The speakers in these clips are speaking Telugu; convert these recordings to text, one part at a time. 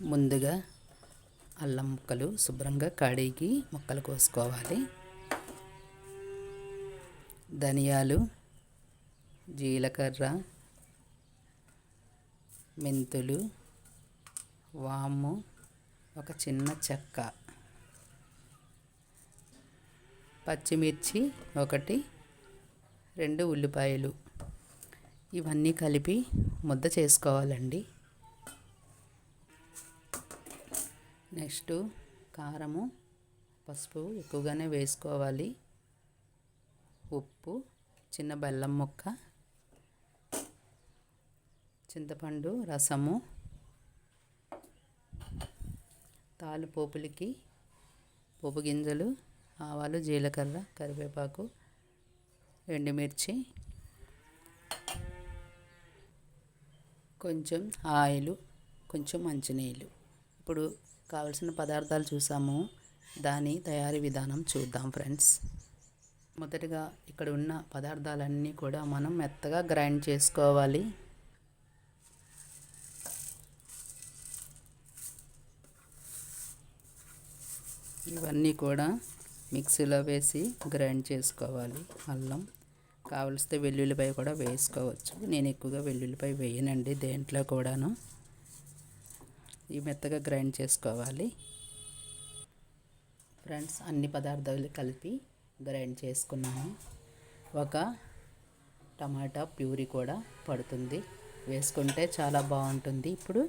ముందుగా అల్లం ముక్కలు శుభ్రంగా కడిగి ముక్కలు కోసుకోవాలి. ధనియాలు జీలకర్ర మెంతులు వాము ఒక చిన్న చెక్క పచ్చిమిర్చి ఒకటి రెండు ఉల్లిపాయలు. ఇవన్నీ కలిపి ముద్ద చేసుకోవాలండి. నెక్స్ట్ కారము పసుపు ఎక్కువగానే వేసుకోవాలి. ఉప్పు చిన్న బెల్లం ముక్క చింతపండు రసము తాలిపోపులకి పోపు గింజలు ఆవాలు జీలకర్ర కరివేపాకు ఎండుమిర్చి కొంచెం ఆయిలు కొంచెం మంచినీళ్ళు. ఇప్పుడు కావలసిన పదార్థాలు చూసాము. దాని తయారీ విధానం చూద్దాం ఫ్రెండ్స్. మొదటగా ఇక్కడ ఉన్న పదార్థాలన్నీ కూడా మనం మెత్తగా గ్రైండ్ చేసుకోవాలి. ఇవన్నీ కూడా మిక్సీలో వేసి గ్రైండ్ చేసుకోవాలి అల్లం. కావలిస్తే వెల్లుల్లిపాయ కూడా వేసుకోవచ్చు. నేను ఎక్కువగా వెల్లుల్లిపాయ వేయనండి దేంట్లో కూడాను. ఈ మెత్తగా గ్రైండ్ చేసుకోవాలి. ఫ్రెండ్స్ అన్ని పదార్థాలు కలిపి గ్రైండ్ చేసుకున్నాను. ఒక టమాటా ప్యూరీ కూడా పడుతుంది. వేసుకుంటే చాలా బాగుంటుంది. ఇప్పుడు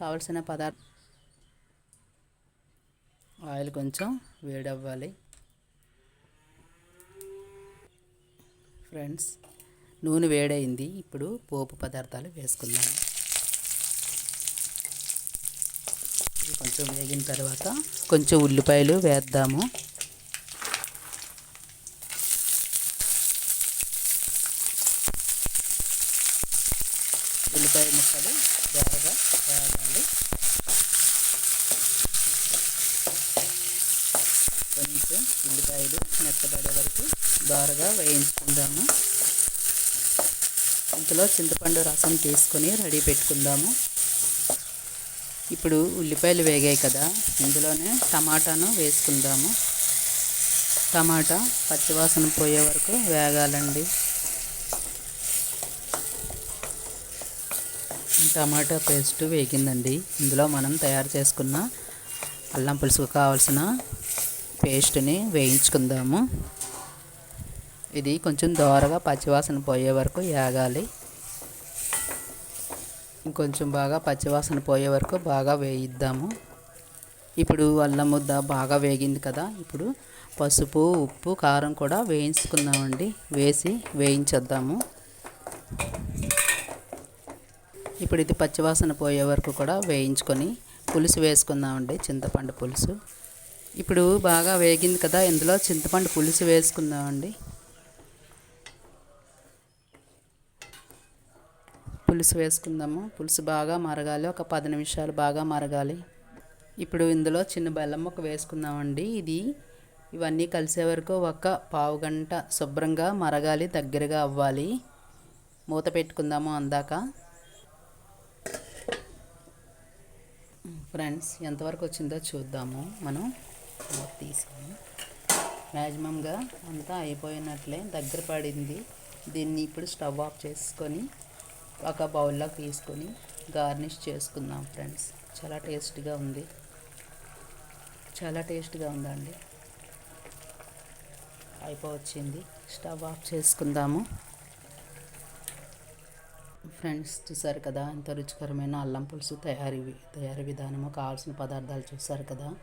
కావలసిన పదార్థ ఆయిల్ కొంచెం వేడవ్వాలి. ఫ్రెండ్స్ నూనె వేడైంది. ఇప్పుడు పోపు పదార్థాలు వేసుకుందాం ఇది కొంచెం వేగిన తర్వాత కొంచెం ఉల్లిపాయలు వేద్దాము. ఉల్లిపాయ ముక్కలు బాగా వేగాలి. కొంచెం ఉల్లిపాయలు మెత్తబడే వరకు బాగా వేయించుకుందాము. ఇందులో చింతపండు రసం తీసుకొని రెడీ పెట్టుకుందాము. ఇప్పుడు ఉల్లిపాయలు వేగాయి కదా ఇందులోనే టమాటాను వేసుకుందాము. టమాటా పచ్చివాసన పోయే వరకు వేగాలండి. టమాటా పేస్ట్ వేగిందండి. ఇందులో మనం తయారు చేసుకున్న అల్లం పులుసుకు కావాల్సిన పేస్ట్ని వేయించుకుందాము. ఇది కొంచెం దోరగా పచ్చివాసన పోయే వరకు వేగాలి ఇంకొంచెం బాగా పచ్చివాసన పోయే వరకు బాగా వేయిద్దాము. ఇప్పుడు అల్లం ముద్ద బాగా వేగింది కదా ఇప్పుడు పసుపు ఉప్పు కారం కూడా వేయించుకుందామండి. వేసి వేయించేద్దాము. ఇప్పుడు ఇది పచ్చివాసన పోయే వరకు కూడా వేయించుకొని పులుసు వేసుకుందామండి చింతపండు పులుసు. ఇప్పుడు బాగా వేగింది కదా ఇందులో చింతపండు పులుసు వేసుకుందామండి. పులుసు వేసుకుందాము. పులుసు బాగా మరగాలి. ఒక పది నిమిషాలు బాగా మరగాలి. ఇప్పుడు ఇందులో చిన్న బెల్లం ముక్క వేసుకుందామండి. ఇది ఇవన్నీ కలిసే వరకు ఒక పావు గంట శుభ్రంగా మరగాలి దగ్గరగా అవ్వాలి. మూత పెట్టుకుందాము అందాక. ఫ్రెండ్స్ ఎంతవరకు వచ్చిందో చూద్దాము. మనం తీసాము. మ్యాక్సిమంగా అంతా అయిపోయినట్లే. దగ్గర పడింది. దీన్ని ఇప్పుడు స్టవ్ ఆఫ్ చేసుకొని ఒక బౌల్లోకి తీసుకొని గార్నిష్ చేసుకుందాం ఫ్రెండ్స్. చాలా టేస్ట్గా ఉంది. చాలా టేస్ట్గా ఉందండి. అయిపోవచ్చింది. స్టవ్ ఆఫ్ చేసుకుందాము. ఫ్రెండ్స్ చూసారు కదా ఎంత రుచికరమైన అల్లం పులుసు తయారీ తయారీ విధానము కావాల్సిన పదార్థాలు చూసారు కదా.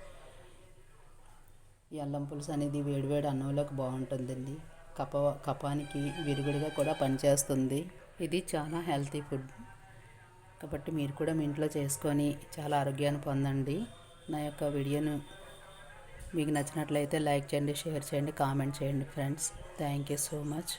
ఈ అల్లం పులుసు అనేది వేడివేడి అన్నంలోకి బాగుంటుందండి. కప కపానికి విరుగుడుగా కూడా పనిచేస్తుంది. ఇది చాలా హెల్తీ ఫుడ్. కాబట్టి మీరు కూడా మీ ఇంట్లో చేసుకొని చాలా ఆరోగ్యాన్ని పొందండి. నా యొక్క వీడియోను మీకు నచ్చినట్లయితే లైక్ చేయండి షేర్ చేయండి కామెంట్ చేయండి friends. Thank you so much.